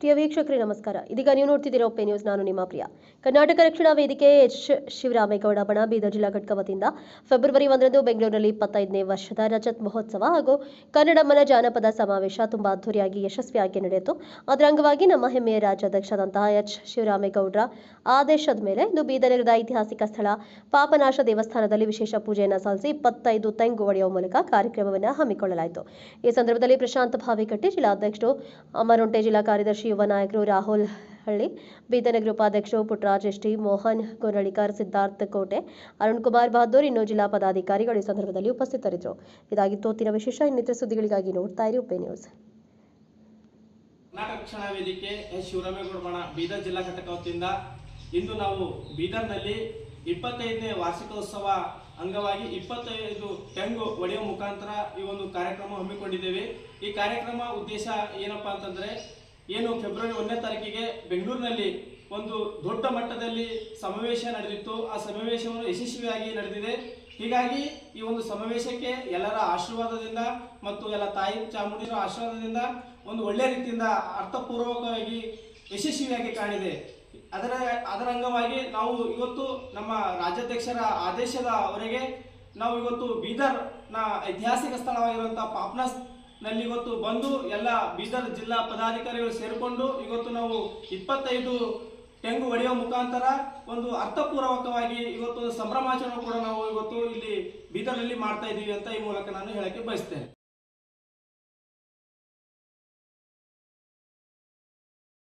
ಪ್ರಿಯ ವೀಕ್ಷಕರೇ, ನಮಸ್ಕಾರ. ಇದೀಗ ನೀವು ನೋಡ್ತಿದ್ದೀರಾ ಒಪ್ಪೆ ನ್ಯೂಸ್, ನಾನು ನಿಮ್ಮ ಪ್ರಿಯ. ಕರ್ನಾಟಕ ರಕ್ಷಣಾ ವೇದಿಕೆ ಎಚ್ ಶಿವರಾಮೇಗೌಡ ಬಣ ಬೀದರ್ ಜಿಲ್ಲಾ ಘಟಕ ವತಿಯಿಂದ ಫೆಬ್ರವರಿ ಒಂದರಂದು ಬೆಂಗಳೂರಿನಲ್ಲಿ ಇಪ್ಪತ್ತೈದನೇ ವರ್ಷದ ರಜತ್ ಮಹೋತ್ಸವ ಹಾಗೂ ಕನ್ನಡಮ್ಮನ ಜಾನಪದ ಸಮಾವೇಶ ತುಂಬಾ ಅದ್ದೂರಿಯಾಗಿ ಯಶಸ್ವಿಯಾಗಿ ನಡೆಯಿತು. ಅದರ ಅಂಗವಾಗಿ ನಮ್ಮ ಹೆಮ್ಮೆಯ ರಾಜ್ಯಾಧ್ಯಕ್ಷರಾದಂತಹ ಎಚ್ ಶಿವರಾಮೇಗೌಡರ ಆದೇಶದ ಮೇಲೆ ಇಂದು ಬೀದರ್ ನಗರದ ಐತಿಹಾಸಿಕ ಸ್ಥಳ ಪಾಪನಾಶ ದೇವಸ್ಥಾನದಲ್ಲಿ ವಿಶೇಷ ಪೂಜೆಯನ್ನು ಸಲ್ಲಿಸಿ ಇಪ್ಪತ್ತೈದು ತೆಂಗು ಒಡೆಯುವ ಮೂಲಕ ಕಾರ್ಯಕ್ರಮವನ್ನು ಹಮ್ಮಿಕೊಳ್ಳಲಾಯಿತು. ಈ ಸಂದರ್ಭದಲ್ಲಿ ಪ್ರಶಾಂತ ಭಾವಿಕಟ್ಟಿ, ಜಿಲ್ಲಾಧ್ಯಕ್ಷರು ಅಮರುಂಟೆ ಜಿಲ್ಲಾ ಕಾರ್ಯದರ್ಶಿ ಯುವ ನಾಯಕರು ರಾಹುಲ್ ಹಳ್ಳಿ, ಬೀದನಗರ ಉಪಾಧ್ಯಕ್ಷರು ಪುಟ್ಟರಾಜ್ ಎಸ್ಟಿ, ಮೋಹನ್ ಗೊರಳಿಕರ್, ಸಿದ್ಧಾರ್ಥ ಕೋಟೆ, ಅರುಣ್ ಕುಮಾರ್ ಬಹದ್ದೂರ್ ಇನ್ನು ಜಿಲ್ಲಾ ಪದಾಧಿಕಾರಿಗಳು ಈ ಸಂದರ್ಭದಲ್ಲಿ ಉಪಸ್ಥಿತರಿದ್ದರು. ಇದಾಗಿತ್ತು ಹೊತ್ತಿನ ವಿಶೇಷ ಇನ್ನಿತರ ಸುದ್ದಿಗಳಿಗಾಗಿ ನೋಡ್ತಾ ಇರಿ ಉಪ್ಪೆ ನ್ಯೂಸ್. ಕರ್ನಾಟಕ ವೇದಿಕೆ ಎಸ್. ಶಿವರಾಮೇಗೌಡ ಬೀದರ್ ಜಿಲ್ಲಾ ಘಟಕ ಇಂದು ನಾವು ಬೀದರ್ನಲ್ಲಿ ಇಪ್ಪತ್ತೈದನೇ ವಾರ್ಷಿಕೋತ್ಸವ ಅಂಗವಾಗಿ ಇಪ್ಪತ್ತೈದು ತೆಂಗು ಒಡೆಯುವ ಮುಖಾಂತರ ಈ ಒಂದು ಕಾರ್ಯಕ್ರಮ ಹಮ್ಮಿಕೊಂಡಿದ್ದೇವೆ. ಈ ಕಾರ್ಯಕ್ರಮ ಉದ್ದೇಶ ಏನಪ್ಪಾ ಅಂತಂದ್ರೆ ಏನು ಫೆಬ್ರವರಿ ಒಂದನೇ ತಾರೀಕಿಗೆ ಬೆಂಗಳೂರಿನಲ್ಲಿ ಒಂದು ದೊಡ್ಡ ಮಟ್ಟದಲ್ಲಿ ಸಮಾವೇಶ ನಡೆದಿತ್ತು. ಆ ಸಮಾವೇಶವನ್ನು ಯಶಸ್ವಿಯಾಗಿ ನಡೆದಿದೆ. ಹೀಗಾಗಿ ಈ ಒಂದು ಸಮಾವೇಶಕ್ಕೆ ಎಲ್ಲರ ಆಶೀರ್ವಾದದಿಂದ ಮತ್ತು ಎಲ್ಲ ತಾಯಿ ಚಾಮುಂಡೇಶ್ವರ ಆಶೀರ್ವಾದದಿಂದ ಒಂದು ಒಳ್ಳೆ ರೀತಿಯಿಂದ ಅರ್ಥಪೂರ್ವಕವಾಗಿ ಯಶಸ್ವಿಯಾಗಿ ಕಾಣಿದೆ. ಅದರ ಅದರ ಅಂಗವಾಗಿ ನಾವು ಇವತ್ತು ನಮ್ಮ ರಾಜ್ಯಾಧ್ಯಕ್ಷರ ಆದೇಶದವರೆಗೆ ನಾವು ಇವತ್ತು ಬೀದರ್ನ ಐತಿಹಾಸಿಕ ಸ್ಥಳವಾಗಿರುವಂಥ ಪಾಪ್ನಾಸ್ ನಲ್ಲಿ ಇವತ್ತು ಬಂದು ಎಲ್ಲ ಬೀದರ್ ಜಿಲ್ಲಾ ಪದಾಧಿಕಾರಿಗಳು ಸೇರಿಕೊಂಡು ಇವತ್ತು ನಾವು ಇಪ್ಪತ್ತೈದು ತೆಂಗು ಒಡೆಯುವ ಮುಖಾಂತರ ಒಂದು ಅರ್ಥಪೂರ್ವಕವಾಗಿ ಇವತ್ತು ಸಂಭ್ರಮಾಚರಣೆ ಕೂಡ ನಾವು ಇವತ್ತು ಇಲ್ಲಿ ಬೀದರ್ನಲ್ಲಿ ಮಾಡ್ತಾ ಇದ್ದೀವಿ ಅಂತ ಈ ಮೂಲಕ ನಾನು ಹೇಳಕ್ಕೆ ಬಯಸ್ತೇನೆ.